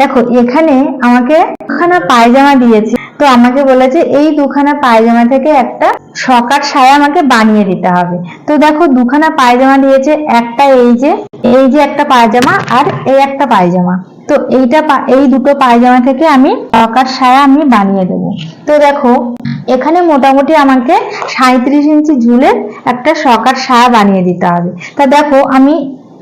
দেখো, এখানে আমাকে দুখানা পায়জামা দিয়েছে। তো আমাকে বলেছে, এই দুখানা পায়জামা থেকে একটা সকার সায়া আমাকে বানিয়ে দিতে হবে। তো দেখো, দুখানা পায়জামা দিয়েছে, একটা এই যে এই যে একটা পায়জামা আর এই একটা পায়জামা। তো এইটা এই দুটো পায়জামা থেকে আমি সকার সায়া আমি বানিয়ে দেব। তো দেখো, এখানে মোটামুটি আমাকে সাঁত্রিশ ইঞ্চি ঝুলের একটা সকার সায়া বানিয়ে দিতে হবে। তা দেখো, আমি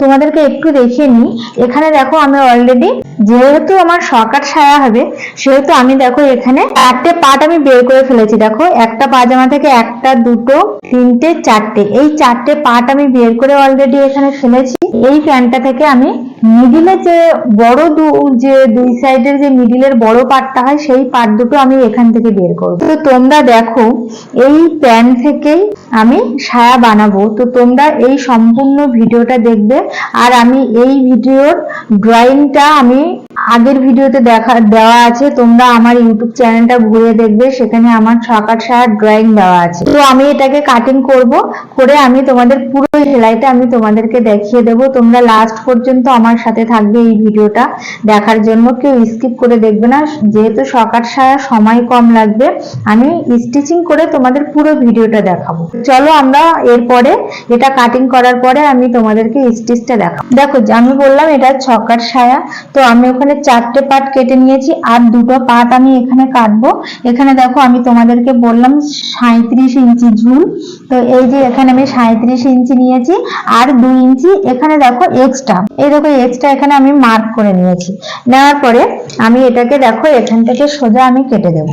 তোমাদেরকে একটু দেখিয়ে নিই। এখানে দেখো আমি অলরেডি যেহেতু আমার সকাল সায়া হবে, সেহেতু আমি দেখো এখানে চারটে পাট আমি বের করে ফেলেছি। দেখো, একটা পাজামা থেকে একটা, দুটো, তিনটে, চারটে। এই চারটে পাট আমি বের করে অলরেডি এখানে ফেলেছি। এই প্যান্টটা থেকে আমি মিডিলে যে বড় দু যে দুই সাইডের যে মিডিলের বড় পার্টটা হয়, সেই পার্ট দুটো আমি এখান থেকে বের করব। তো তোমরা দেখো, এই প্যান্ট থেকেই আমি সায়া বানাবো। তো তোমরা এই সম্পূর্ণ ভিডিওটা দেখবে। আর আমি এই ভিডিওর ড্রয়িংটা আমি আগের ভিডিওতে দেখা, দেওয়া আছে। তোমরা আমার ইউটিউব চ্যানেলটা ঘুরে দেখবে। সেখানে আমার ছকার সায়ার ড্রয়িং দেওয়া আছে। তো আমি এটাকে কাটিং করব। করে আমি তোমাদের পুরো সেলাইটা আমি তোমাদেরকে দেখিয়ে দেব। তোমরা লাস্ট পর্যন্ত আমার সাথে থাকবে এই ভিডিওটা। দেখার জন্য কেউ স্কিপ করে দেখবে না। যেহেতু সকার সায়া সময় কম লাগবে, আমি স্টিচিং করে তোমাদের পুরো ভিডিওটা দেখাবো। চলো আমরা এরপরে এটা কাটিং করার পরে আমি তোমাদেরকে স্টিচটা দেখাবো। দেখো, আমি বললাম এটা ছকার সায়া তো আমি ওখানে চারটে পার্ট কেটে নিয়েছি, আর দুটো পার্ট আমি এখানে কাটবো। এখানে দেখো, আমি তোমাদেরকে বললাম সাঁত্রিশ ইঞ্চি ঝুল। তো এই যে এখানে আমি সাঁত্রিশ ইঞ্চি নিয়েছি আর দুই ইঞ্চি এখানে দেখো এক্সট্রা এই দেখো এক্সট্রা এখানে আমি মার্ক করে নিয়েছি। নেওয়ার পরে আমি এটাকে দেখো এখান থেকে সোজা আমি কেটে দেব।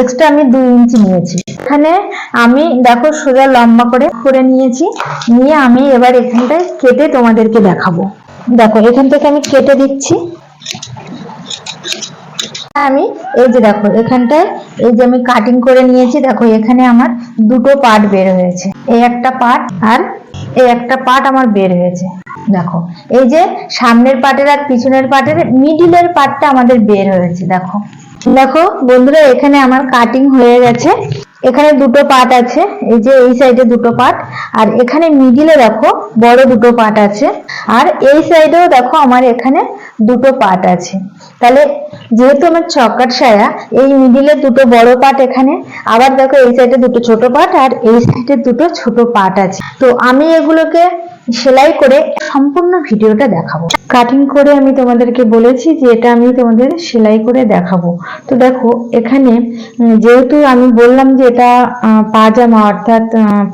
এক্সট্রা আমি দুই ইঞ্চি নিয়েছি। এখানে আমি দেখো সোজা লম্বা করে করে নিয়েছি। নিয়ে আমি এবার এখানটায় কেটে তোমাদেরকে দেখাবো। দেখো এখান থেকে আমি কেটে দিচ্ছি। আমি এই যে দেখো, এখানটায় এই যে আমি কাটিং করে নিয়েছি, দেখো, এখানে আমার দুটো পার্ট বের হয়েছে। এই একটা পার্ট আর এই একটা পার্ট আমার বের হয়েছে। দেখো, এই যে সামনের পার্টের আর পিছনের পার্টের মিডিলের পার্টটা আমাদের বের হয়েছে, দেখো। দেখো, বন্ধুরা, এখানে আমার কাটিং হয়ে গেছে। এখানে দুটো পার্ট আছে, এই যে এই সাইডে দুটো পার্ট আর এখানে মিডিলে দেখো বড় দুটো পার্ট আছে, আর এই সাইডেও দেখো আমার এখানে দুটো পার্ট আছে। তাহলে যেহেতু আমার চকার সায়া এই মিডিলে দুটো বড় পার্ট এখানে, আবার দেখো এই সাইডে দুটো ছোট পাট, আর এই সাইডে দুটো ছোট পার্ট আছে। তো আমি এগুলোকে সেলাই করে সম্পূর্ণ ভিডিওটা দেখাবো। কাটিং করে আমি তোমাদেরকে বলেছি যে এটা আমি তোমাদের সেলাই করে দেখাবো। তো দেখো, এখানে যেহেতু আমি বললাম যে এটা পাজামা অর্থাৎ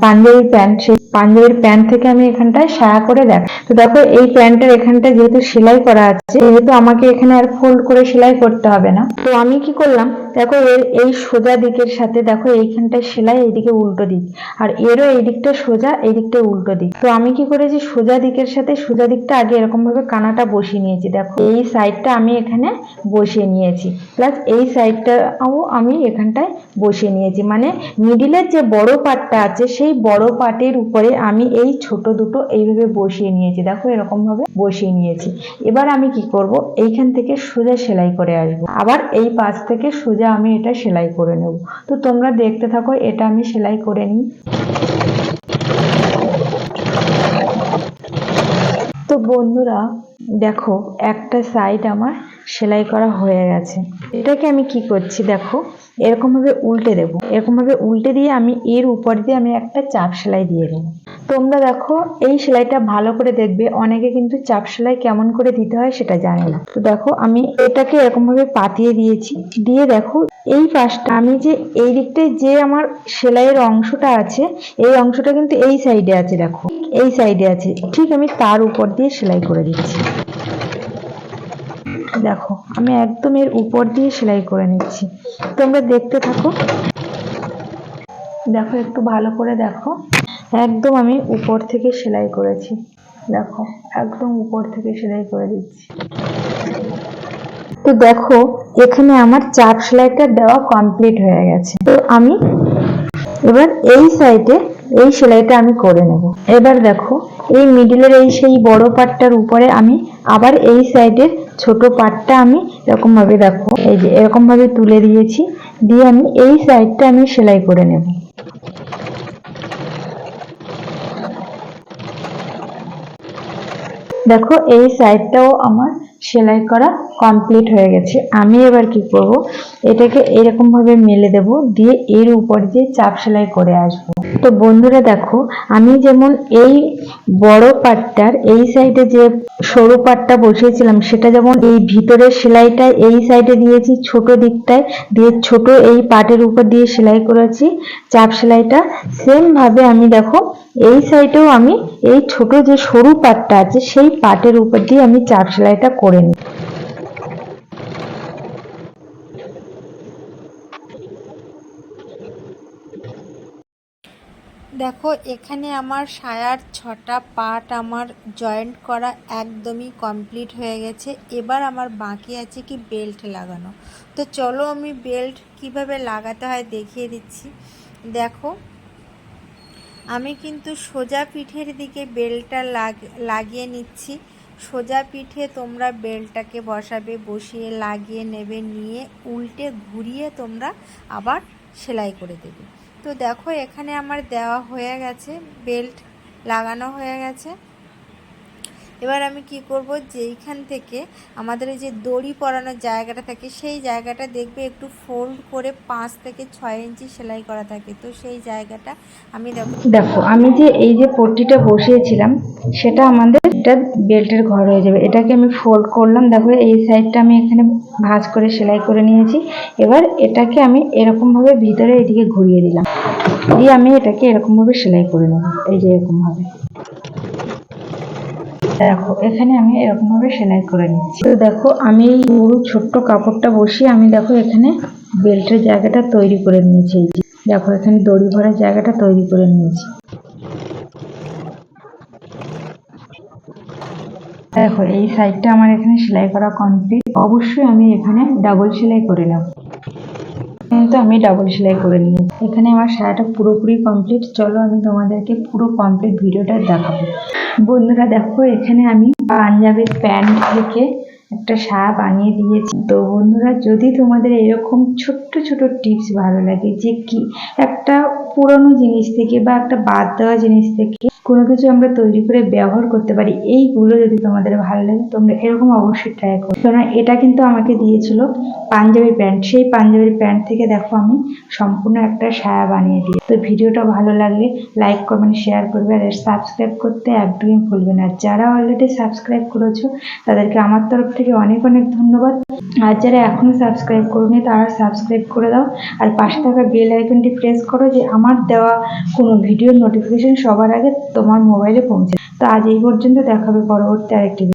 পাঞ্জাবি প্যান্ট, সেই পাঞ্জাবির প্যান্ট থেকে আমি এখানটায় সায়া করে দেখ তো দেখো, এই প্যান্টের এখানটা যেহেতু সেলাই করা আছে যেহেতু আমাকে এখানে আর ফোল্ড করে সেলাই করতে হবে না। তো আমি কি করলাম দেখো, এর, এই সোজা দিকের সাথে দেখো এইখানটায় সেলাই, এইদিকে উল্টো দিক। আর এরও এই দিকটা সোজা, এই দিকটা উল্টো দিক। তো আমি কি করেছি, সোজা দিকের সাথে সোজা দিকটা আগে এরকম ভাবে কানাটা বসিয়ে নিয়েছি। দেখো, এই সাইডটা আমি এখানে বসিয়ে নিয়েছি। প্লাস এই সাইডটাও আমি এখানটায় বসিয়ে নিয়েছি। মানে মিডিলের যে বড় পাটটা আছে, সেই বড় পাটের উপরে আমি এই ছোট দুটো এইভাবে বসিয়ে নিয়েছি। দেখো এরকম ভাবে বসিয়ে নিয়েছি। এবার আমি কি করব, এইখান থেকে সোজা সেলাই করে আসব। আবার এই পাশ থেকে সোজা আমি এটা সেলাই করে নেব। তো তোমরা দেখতে থাকো, এটা আমি সেলাই করে নিই। তো বন্ধুরা, দেখো, একটা সাইড আমার সেলাই করা হয়ে গেছে। এটাকে আমি কি করছি দেখো এরকম ভাবে উল্টে দেবো। এরকম ভাবে উল্টে দিয়ে আমি এর উপর দিয়ে আমি একটা চাপ সেলাই দিয়ে দেবো। তোমরা দেখো, এই সেলাইটা ভালো করে দেখবে। অনেকে কিন্তু চাপ সেলাই কেমন করে দিতে হয় সেটা জানে না। তো দেখো, আমি এটাকে এরকম ভাবে পাতিয়ে দিয়েছি। দিয়ে দেখো, এই পাশটা আমি যে এই দিকটায় যে আমার সেলাইয়ের অংশটা আছে, এই অংশটা কিন্তু এই সাইডে আছে, দেখো। এই সাইডে আছে। ঠিক আমি তার উপর দিয়ে সেলাই করে দিচ্ছি। দেখো, আমি একদম এর উপর দিয়ে সেলাই করে নিচ্ছি। তোমরা দেখতে থাকো। দেখো, একটু ভালো করে দেখো। একদম আমি উপর থেকে সেলাই করেছি। দেখো, একদম উপর থেকে সেলাই করে দিচ্ছি। তো দেখো, এখানে আমার চাপ সেলাইটা দেওয়া কমপ্লিট হয়ে গেছে। তো আমি এবার এই সাইডে এই সেলাইটা আমি করে নেব। এবার দেখো, এই মিডিলের এই সেই বড় পাটটার উপরে আমি আবার এই সাইডের ছোট পাটটা আমি এরকম ভাবে দেখো, এই যে এরকম ভাবে তুলে দিয়েছি। দিয়ে আমি এই সাইডটা আমি সেলাই করে নেব। দেখো এই সাইডটাও আমার সেলাই করা কমপ্লিট হয়ে গেছে। আমি এবার কি করব? এটাকে এরকম ভাবে মেলে দেব, দিয়ে এর উপর দিয়ে চাপ সেলাই করে আসব। তো বন্ধুরা দেখো, আমি যেমন এই বড় পাটটার, এই সাইডে যে সরু পাটটা বসিয়েছিলাম, সেটা যেমন এই ভিতরের সেলাইটা এই সাইডে দিয়েছি, ছোট দিকটায় দিয়ে ছোট এই পাটের উপর দিয়ে সেলাই করেছি, চাপ সেলাইটা। সেম ভাবে আমি দেখো, এই সাইডেও আমি এই ছোট যে সরু পাটটা আছে, সেই পাটের উপর দিয়ে আমি চাপ সেলাইটা করে নিই দেখো, এখানে আমার সায়ার ছটা পার্ট আমার জয়েন্ট করা একদমই কমপ্লিট হয়ে গেছে। এবার আমার বাকি আছে কি বেল্ট লাগানো। তো চলো আমি বেল্ট কীভাবে লাগাতে হয় দেখিয়ে দিচ্ছি। দেখো, আমি কিন্তু সোজা পিঠের দিকে বেল্টটা লাগিয়ে নিচ্ছি। সোজা পিঠে তোমরা বেলটাকে বসাবে, বসিয়ে লাগিয়ে নেবে, নিয়ে উল্টে ঘুরিয়ে তোমরা আবার সেলাই করে দেবে। তো দেখো এখানে আমার দেওয়া হয়ে গেছে, বেল্ট লাগানো হয়ে গেছে। এবার আমি কি করব? যেইখান থেকে আমাদের যে দড়ি পরানোর জায়গাটা থাকে, সেই জায়গাটা দেখবে একটু ফোল্ড করে পাঁচ থেকে ছয় ইঞ্চি সেলাই করা থাকে। তো সেই জায়গাটা আমি দেখো আমি যে এই যে পট্টিটা বসিয়েছিলাম, সেটা আমাদের এটা বেল্টের ঘর হয়ে যাবে। এটাকে আমি ফোল্ড করলাম। দেখো, এই সাইডটা আমি এখানে ভাঁজ করে সেলাই করে নিয়েছি। এবার এটাকে আমি এরকমভাবে ভিতরে এদিকে ঘুরিয়ে দিলাম। দিয়ে আমি এটাকে এরকমভাবে সেলাই করে নেব। এই যে এরকম ভাবে দেখো, এখানে আমি এরকম ভাবে সেলাই করে নিচ্ছি। তো দেখো, আমি এই পুরো ছোট্ট কাপড়টা বসিয়ে আমি দেখো এখানে বেল্টের জায়গাটা তৈরি করে নিয়েছি। দেখো, এখানে দড়ি ভরার জায়গাটা তৈরি করে নিয়েছি। দেখো, এই সাইডটা আমার এখানে সেলাই করা কমপ্লিট অবশ্যই আমি এখানে ডাবল সেলাই করে নেব। আমি ডাবল সেলাই করে নিই। এখানে আমার সারাটা পুরোপুরি কমপ্লিট চলো আমি তোমাদেরকে পুরো কমপ্লিট ভিডিওটা দেখাবো। বন্ধুরা দেখো, এখানে আমি পাঞ্জাবের প্যান্ট থেকে একটা সায়া বানিয়ে দিয়েছি। তো বন্ধুরা, যদি তোমাদের এরকম ছোট্ট ছোট টিপস ভালো লাগে যে কি একটা পুরনো জিনিস থেকে বা একটা বাদ দেওয়া জিনিস থেকে কোনো কিছু আমরা তৈরি করে ব্যবহার করতে পারি, এইগুলো যদি তোমাদের ভালো লাগে, তোমরা এরকম অবশ্যই ট্রাই করো। কারণ এটা কিন্তু আমাকে দিয়েছিল পাঞ্জাবি প্যান্ট। সেই পাঞ্জাবির প্যান্ট থেকে দেখো আমি সম্পূর্ণ একটা সায়া বানিয়ে দিই তো ভিডিওটা ভালো লাগলে লাইক কমেন্ট শেয়ার করবে আর সাবস্ক্রাইব করতে একদমই ভুলবে না। যারা অলরেডি সাবস্ক্রাইব করেছ, তাদেরকে আমার তরফ থেকে অনেক অনেক ধন্যবাদ। আর যারা এখনও সাবস্ক্রাইব করুন, তারা সাবস্ক্রাইব করে দাও। আর পাশে থাকা বেল আইকনটি প্রেস করো যে আমার দেওয়া কোনো ভিডিওর নোটিফিকেশন সবার আগে তোমার মোবাইলে পৌঁছে তো আজ এই পর্যন্ত দেখাবে পরবর্তী আরেকটি